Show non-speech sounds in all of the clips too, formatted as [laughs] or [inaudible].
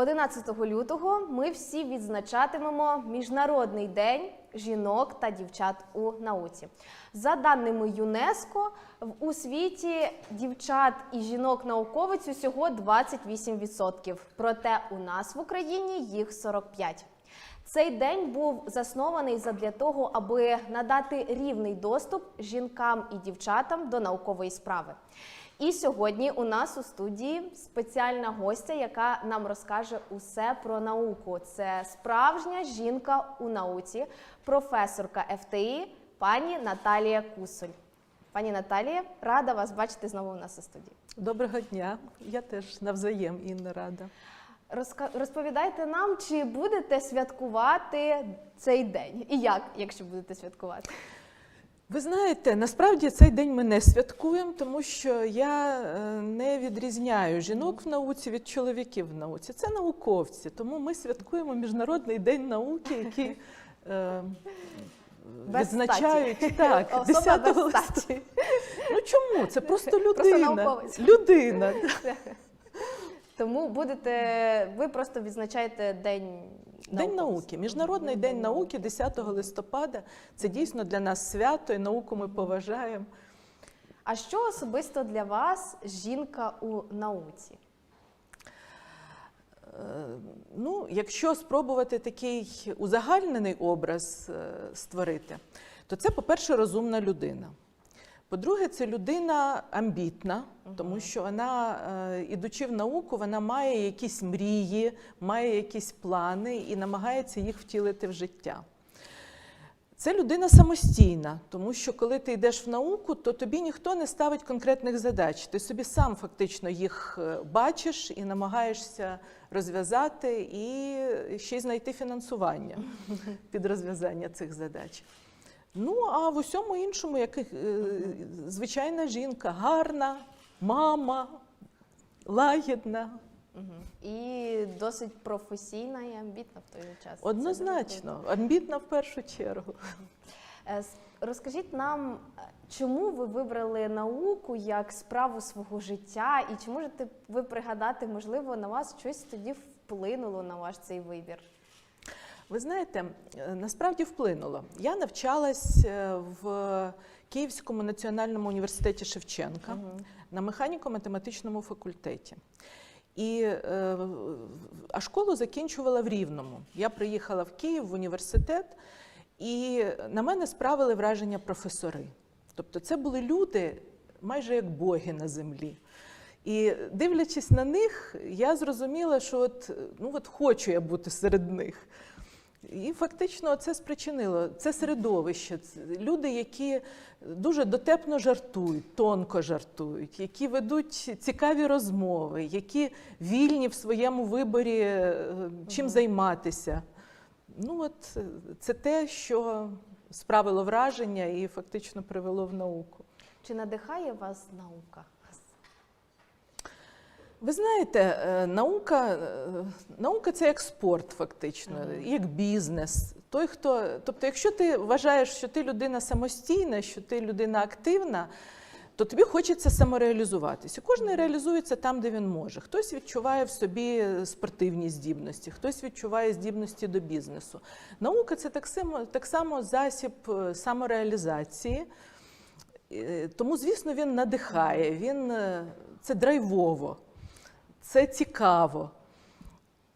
11 лютого ми всі відзначатимемо Міжнародний день жінок та дівчат у науці. За даними ЮНЕСКо, в- у світі дівчат і жінок-науковиць усього 28%. Проте у нас в Україні їх 45%. Цей день був заснований задля того, аби надати рівний доступ жінкам і дівчатам до наукової справи. І сьогодні у нас у студії спеціальна гостя, яка нам розкаже усе про науку. Це справжня жінка у науці, професорка ФТІ, пані Наталія Кусоль. Пані Наталія, рада вас бачити знову у нас у студії. Доброго дня. Я теж навзаєм Інна рада. Розповідайте нам, чи будете святкувати цей день, і як, якщо будете святкувати? Ви знаєте, насправді цей день ми не святкуємо, тому що я е, не відрізняю жінок в науці від чоловіків в науці. Це науковці, тому ми святкуємо Міжнародний день науки, який е, відзначають так, Особа 10 без листопада. Ну чому? Це просто Просто людина. науковець. людина. [laughs] Тому будете, ви просто відзначаєте день День науковців. науки, Міжнародний день науки 10 листопада. Це дійсно для нас свято, і науку ми поважаємо. А що особисто для вас жінка у науці? Е, Ну, якщо спробувати такий узагальнений образ е, створити, то це, по-перше, розумна людина. По-друге, це людина амбітна, тому що вона, е, ідучи в науку, вона має якісь мрії, має якісь плани і намагається їх втілити в життя. Це людина самостійна, тому що коли ти йдеш в науку, то тобі ніхто не ставить конкретних задач. Ти собі сам фактично їх е, бачиш і намагаєшся розв'язати, і ще й знайти фінансування [laughs] під розв'язання цих задач. Ну, а в усьому іншому, як е, звичайна жінка, гарна, мама, лагідна. І досить професійна і амбітна в той же час. Однозначно, амбітна в першу чергу. Е, Розкажіть нам, е, чому ви вибрали науку як справу свого життя, і чи можете ви пригадати, можливо, на вас щось тоді вплинуло на ваш цей вибір? Ви знаєте, е, насправді вплинуло. Я навчалась е, в Київському національному університеті Шевченка на механіко-математичному факультеті. І, е, а школу закінчувала в Рівному. Я приїхала в Київ в університет, і на мене справили враження професори. Тобто, це були люди майже як боги на землі. І дивлячись на них, я зрозуміла, що от, ну, от хочу я бути серед них. І фактично це спричинило це середовище, люди, які дуже дотепно жартують, тонко жартують, які ведуть цікаві розмови, які вільні в своєму виборі е, чим займатися. Ну от е, це те, що справило враження і фактично привело в науку. Чи надихає вас наука? Ви знаєте, е, наука, е, наука це як спорт, фактично, як бізнес. Той, хто, тобто, якщо ти вважаєш, що ти людина самостійна, що ти людина активна, то тобі хочеться самореалізуватися. Кожен реалізується там, де він може. Хтось відчуває в собі спортивні здібності, хтось відчуває здібності до бізнесу. Наука це так само, так само засіб е, самореалізації. Тому, звісно, він надихає, він, це драйвово, це цікаво.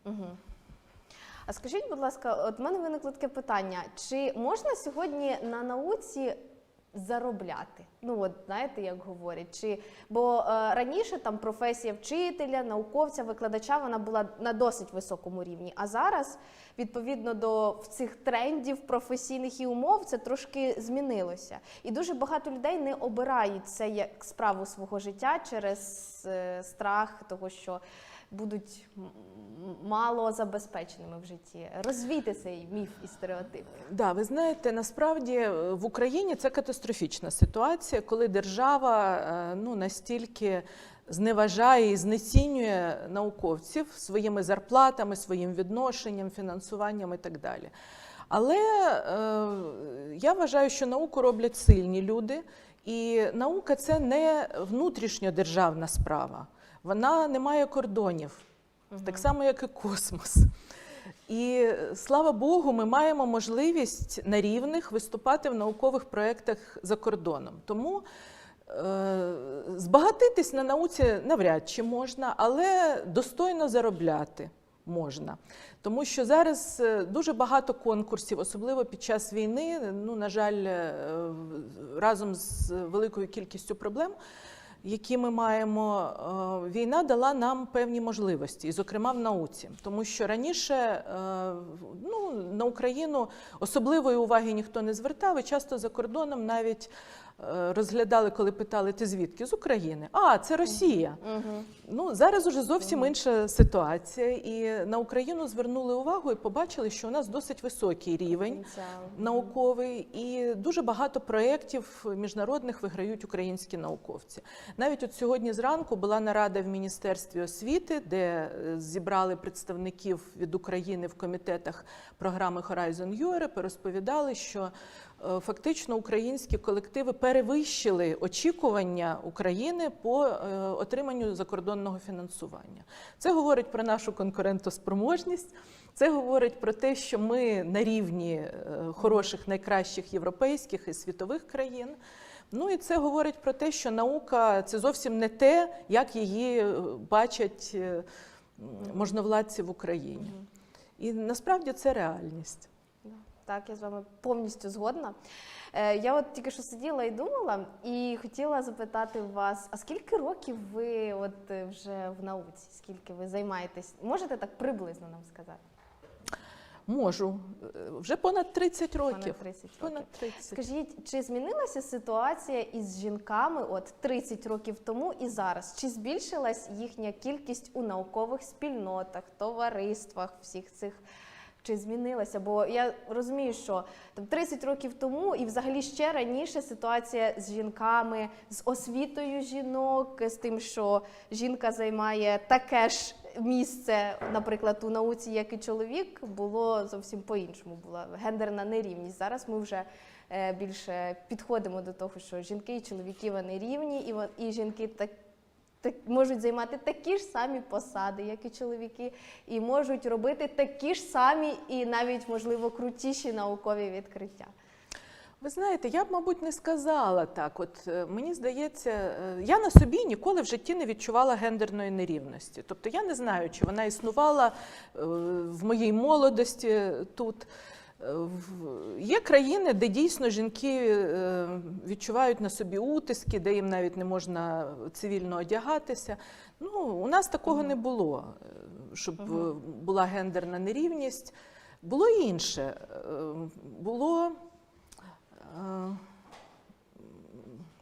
Угу. А скажіть, будь ласка, от мене виникло таке питання: чи можна сьогодні на науці заробляти? Ну, от знаєте, як говорять, чи бо е, раніше там професія вчителя, науковця, викладача вона була на досить високому рівні. А зараз, відповідно до цих трендів професійних і умов, це трошки змінилося. І дуже багато людей не обирають це як справу свого життя через е, страх того, що будуть мало забезпеченими в житті. Розвійте цей міф і стереотип. Да, ви знаєте, насправді е, в Україні це катастрофічна ситуація, коли держава е, ну, настільки зневажає і знецінює науковців своїми зарплатами, своїм відношенням, фінансуванням і так далі. Але е, я вважаю, що науку роблять сильні люди, і наука це не внутрішньодержавна справа, вона не має кордонів. так само, як і космос. І слава Богу, ми маємо можливість на рівних виступати в наукових проєктах за кордоном. Тому е, збагатитись на науці навряд чи можна, але достойно заробляти можна. Тому що зараз е, дуже багато конкурсів, особливо під час війни. Ну, на жаль, е, разом з великою кількістю проблем, які ми маємо, е, війна дала нам певні можливості, і, зокрема, в науці. Тому що раніше е, ну, на Україну особливої уваги ніхто не звертав, і часто за кордоном навіть розглядали, коли питали, ти звідки? З України. А, це Росія. Угу. Ну зараз уже зовсім інша ситуація, і на Україну звернули увагу і побачили, що у нас досить високий рівень науковий, і дуже багато проєктів міжнародних виграють українські науковці. Навіть от сьогодні зранку була нарада в міністерстві освіти, де е, зібрали представників від України в комітетах програми Horizon Europe, і розповідали, що е, фактично українські колективи перевищили очікування України по е, отриманню закордонного фінансування. Це говорить про нашу конкурентоспроможність. Це говорить про те, що ми на рівні е, хороших, найкращих європейських і світових країн. Ну і це говорить про те, що наука це зовсім не те, як її е, бачать е, можновладці в Україні. І насправді це реальність. Так, я з вами повністю згодна. Е, Я от тільки що сиділа і думала, і хотіла запитати вас, а скільки років ви от е, вже в науці? Скільки ви займаєтесь? Можете так приблизно нам сказати? Можу Е, вже понад 30 років. Понад 30 років. Понад 30. Скажіть, чи змінилася ситуація із жінками от 30 років тому і зараз? Чи збільшилась їхня кількість у наукових спільнотах, товариствах, всіх цих? Чи змінилася? Бо я розумію, що там 30 років тому і взагалі ще раніше ситуація з жінками, з освітою жінок, з тим, що жінка займає таке ж місце, наприклад, у науці, як і чоловік, було зовсім по-іншому. Була гендерна нерівність. Зараз ми вже е, більше підходимо до того, що жінки і чоловіки вони рівні, і, і жінки так. Так, можуть займати такі ж самі посади, як і чоловіки, і можуть робити такі ж самі і навіть, можливо, крутіші наукові відкриття. Ви знаєте, я б, мабуть, не сказала так. От е, мені здається, е, я на собі ніколи в житті не відчувала гендерної нерівності. Тобто я не знаю, чи вона існувала е, в моїй молодості тут. Е, Є країни, де дійсно жінки е, відчувають на собі утиски, де їм навіть не можна цивільно одягатися. Ну, у нас такого не було, е, щоб була гендерна нерівність. Було інше. Було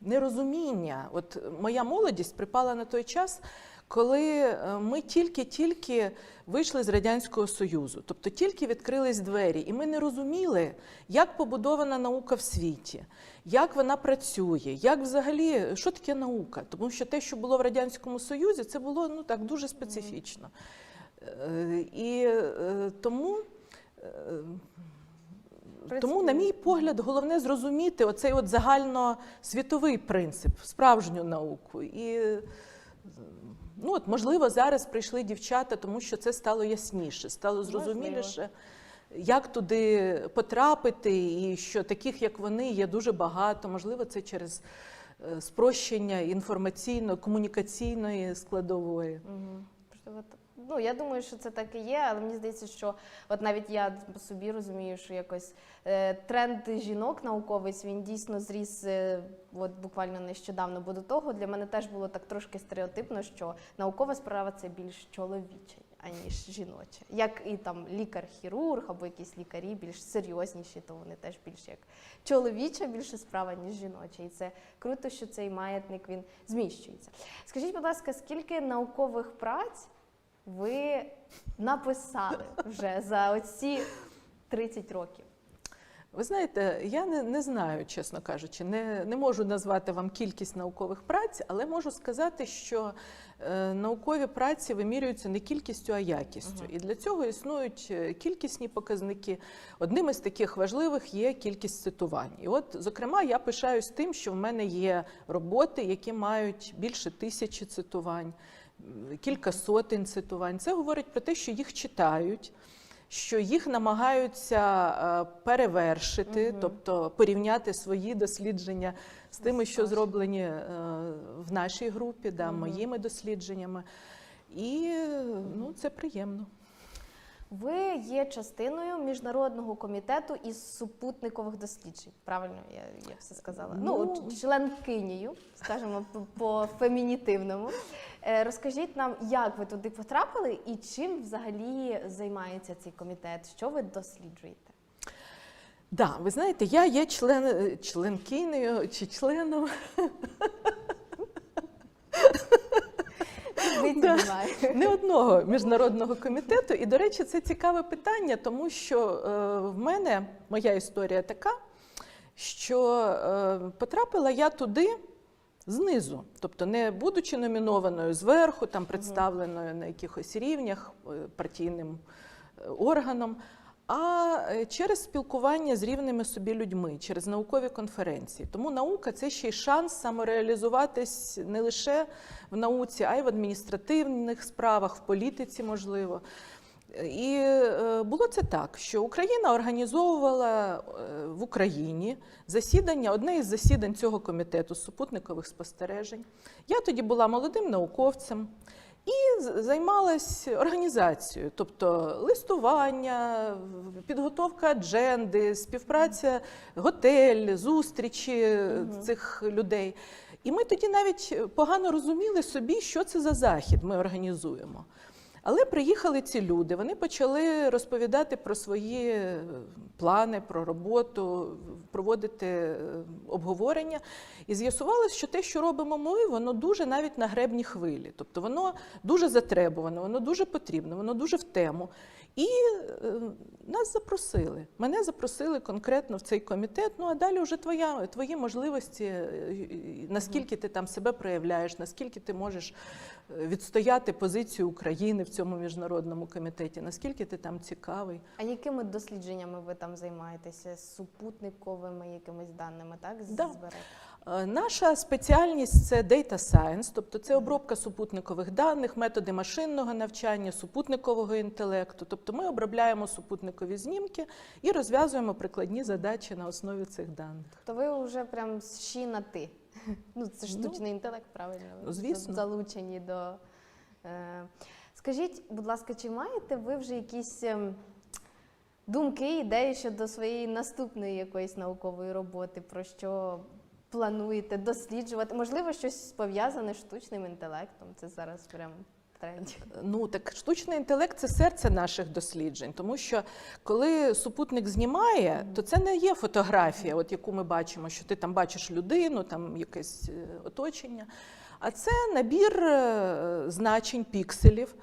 нерозуміння. От моя молодість припала на той час, коли е, ми тільки-тільки вийшли з Радянського Союзу, тобто тільки відкрились двері, і ми не розуміли, як побудована наука в світі, як вона працює, як взагалі, що таке наука. Тому що те, що було в Радянському Союзі, це було ну так дуже специфічно. Е, І е, тому. тому, на мій погляд, головне зрозуміти оцей от загальносвітовий принцип, справжню науку. І ну, от, можливо, зараз прийшли дівчата, тому що це стало ясніше, стало зрозуміліше, як туди потрапити, і що таких, як вони, є дуже багато. Можливо, це через е, спрощення інформаційно-комунікаційної складової. Угу. Ну, я думаю, що це так і є, але мені здається, що от навіть я по собі розумію, що якось е, тренд жінок науковець він дійсно зріс е, от буквально нещодавно. Бо до того для мене теж було так трошки стереотипно, що наукова справа це більш чоловіча, аніж жіноча. Як і там лікар-хірург або якісь лікарі більш серйозніші, то вони теж більш як чоловіча більше справа, ніж жіноча. І це круто, що цей маятник він зміщується. Скажіть, будь ласка, скільки наукових праць ви написали вже за оці 30 років? Ви знаєте, я не, не знаю, чесно кажучи, не, не можу назвати вам кількість наукових праць, але можу сказати, що е, наукові праці вимірюються не кількістю, а якістю. І для цього існують е, кількісні показники. Одним із таких важливих є кількість цитувань. І от, зокрема, я пишаюсь тим, що в мене є роботи, які мають більше тисячі цитувань. Кілька сотень цитувань. Це говорить про те, що їх читають. Що їх намагаються е, перевершити, Мгм. тобто порівняти свої дослідження з тими, що зроблені е, в нашій групі, да, Мгм. моїми дослідженнями. І ну, це приємно. Ви є частиною міжнародного комітету із супутникових досліджень. Правильно я, я все сказала? Ну, Ну. ч- членкинею, скажімо, по фемінітивному. Е, Розкажіть нам, як ви туди потрапили і чим взагалі займається цей комітет? Що ви досліджуєте? Да, ви знаєте, я є член, е, членкинею чи членом Да. не одного міжнародного комітету. І, до речі, це цікаве питання, тому що е, в мене моя історія така, що е, потрапила я туди знизу, тобто не будучи номінованою зверху, там представленою на якихось рівнях е, партійним е, органом. А е, через спілкування з рівними собі людьми, через наукові конференції. Тому наука це ще й шанс самореалізуватись не лише в науці, а й в адміністративних справах, в політиці, можливо. І е, було це так, що Україна організовувала е, в Україні засідання, одне із засідань цього комітету з супутникових спостережень. Я тоді була молодим науковцем і з- займалась організацією, тобто листування, підготовка адженди, співпраця, готель, зустрічі Мгм. цих людей. І ми тоді навіть погано розуміли собі, що це за захід ми організуємо. Але приїхали ці люди, вони почали розповідати про свої е, плани, про роботу, проводити е, обговорення. І з'ясувалось, що те, що робимо ми, воно дуже навіть на гребні хвилі. Тобто воно дуже затребувано, воно дуже потрібно, воно дуже в тему. І е, нас запросили. Мене запросили конкретно в цей комітет. Ну а далі вже твоя, твої можливості, наскільки ти там себе проявляєш, наскільки ти можеш відстояти позицію України в цьому міжнародному комітеті, наскільки ти там цікавий. А якими дослідженнями ви там займаєтеся? Супутниковими якимись даними, так? Да. Е, Наша спеціальність це Data Science, тобто це обробка супутникових даних, методи машинного навчання, супутникового інтелекту. Тобто ми обробляємо супутникові знімки і розв'язуємо прикладні задачі на основі цих даних. То ви вже прям щі на ти. [laughs] Ну, це Ну, штучний інтелект, правильно? ну, звісно. Залучені до. Е... Скажіть, будь ласка, чи маєте ви вже якісь ем, думки, ідеї щодо своєї наступної якоїсь наукової роботи, про що плануєте досліджувати? Можливо, щось пов'язане з штучним інтелектом. Це зараз прям в тренді. Ну так штучний інтелект це серце наших досліджень, тому що коли супутник знімає, то це не є фотографія, от яку ми бачимо, що ти там бачиш людину, там якесь е, оточення. А це набір е, значень пікселів,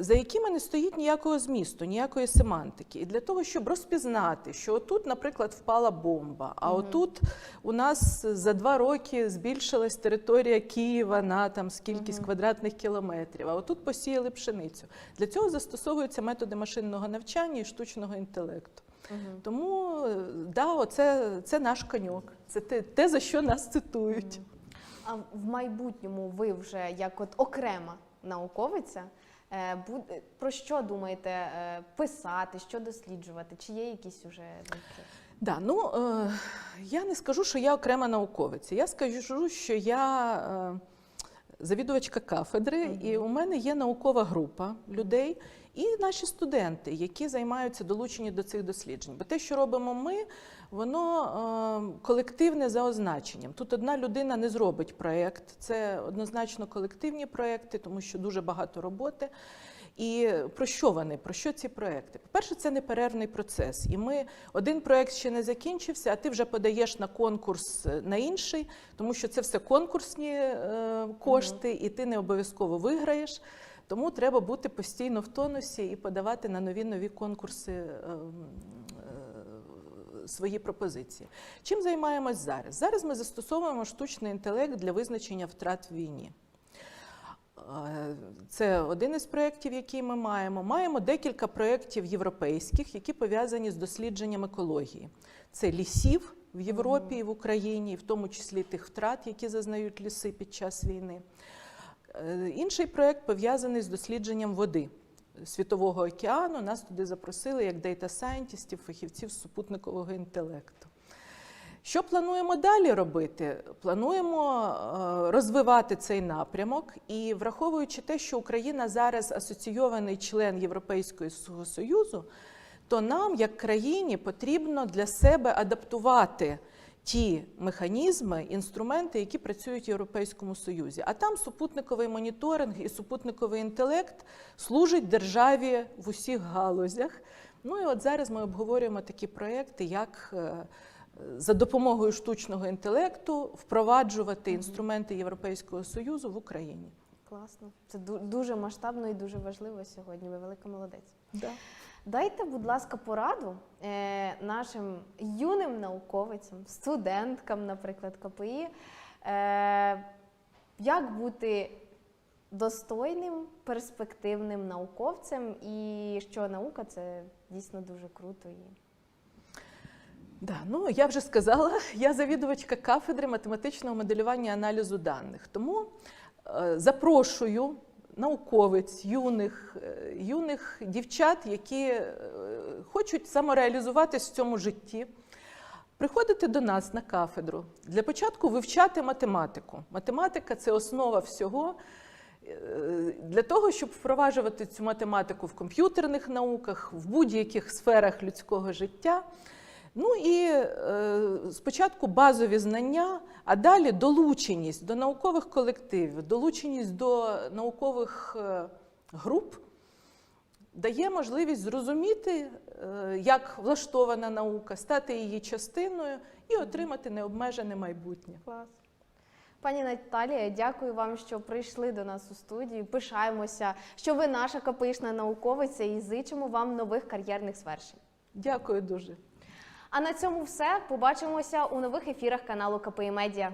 за якими не стоїть ніякого змісту, ніякої семантики. І для того, щоб розпізнати, що отут, наприклад, впала бомба, а Мгм. отут у нас за два роки збільшилась територія Києва на там скількись Мгм. квадратних кілометрів, а отут посіяли пшеницю. Для цього застосовуються методи машинного навчання і штучного інтелекту. Мгм. Тому да, оце, це наш коньок. Це те, те, за що нас цитують. А в майбутньому ви вже як от окрема науковиця. Е, Про що думаєте е, писати, що досліджувати? Чи є якісь уже думки? Да, ну е, я не скажу, що я окрема науковиця. Я скажу, що я завідувачка кафедри, Мгм. і у мене є наукова група людей і наші студенти, які займаються долучені до цих досліджень. Бо те, що робимо ми, воно е, колективне за означенням. Тут одна людина не зробить проєкт. Це однозначно колективні проєкти, тому що дуже багато роботи. І про що вони? Про що ці проекти? По-перше, це неперервний процес. І ми один проект ще не закінчився, а ти вже подаєш на конкурс е, на інший, тому що це все конкурсні е, кошти, і ти не обов'язково виграєш. Тому треба бути постійно в тонусі і подавати на нові нові конкурси е, свої пропозиції. Чим займаємось зараз? Зараз ми застосовуємо штучний інтелект для визначення втрат в війні. Це один із проєктів, який ми маємо. Маємо декілька проєктів європейських, які пов'язані з дослідженням екології. Це лісів в Європі і в Україні, в тому числі тих втрат, які зазнають ліси під час війни. Е, Інший проєкт пов'язаний з дослідженням води Світового океану. Нас туди запросили як дейта-сайентістів, фахівців з супутникового інтелекту. Що плануємо далі робити? Плануємо е, розвивати цей напрямок і враховуючи те, що Україна зараз асоційований член Європейського Союзу, то нам, як країні, потрібно для себе адаптувати ті механізми, інструменти, які працюють в Європейському Союзі. А там супутниковий моніторинг і супутниковий інтелект служить державі в усіх галузях. Ну і от зараз ми обговорюємо такі проекти, як е, за допомогою штучного інтелекту впроваджувати інструменти Європейського Союзу в Україні. Класно. Це дуже масштабно і дуже важливо сьогодні. Ви велика молодець. Да. Дайте, будь ласка, пораду е, нашим юним науковицям, студенткам, наприклад, КПІ, е, як бути достойним, перспективним науковцем, і що наука це дійсно дуже круто. І... Да, ну я вже сказала, [laughs] я завідувачка кафедри математичного моделювання і аналізу даних. Тому е, запрошую науковиць, юних, е, юних дівчат, які е, хочуть самореалізуватись в цьому житті. Приходити до нас на кафедру для початку вивчати математику. Математика це основа всього. Е, Для того, щоб впроваджувати цю математику в комп'ютерних науках, в будь-яких сферах людського життя. Ну і е, спочатку базові знання, а далі долученість до наукових колективів, долученість до наукових е, груп дає можливість зрозуміти, е, як влаштована наука, стати її частиною і отримати необмежене майбутнє. Клас. Пані Наталія, дякую вам, що прийшли до нас у студію. Пишаємося, що ви наша КПІшна науковиця і зичимо вам нових кар'єрних звершень. Дякую дуже. А на цьому все. Побачимося у нових ефірах каналу КПІ Медіа.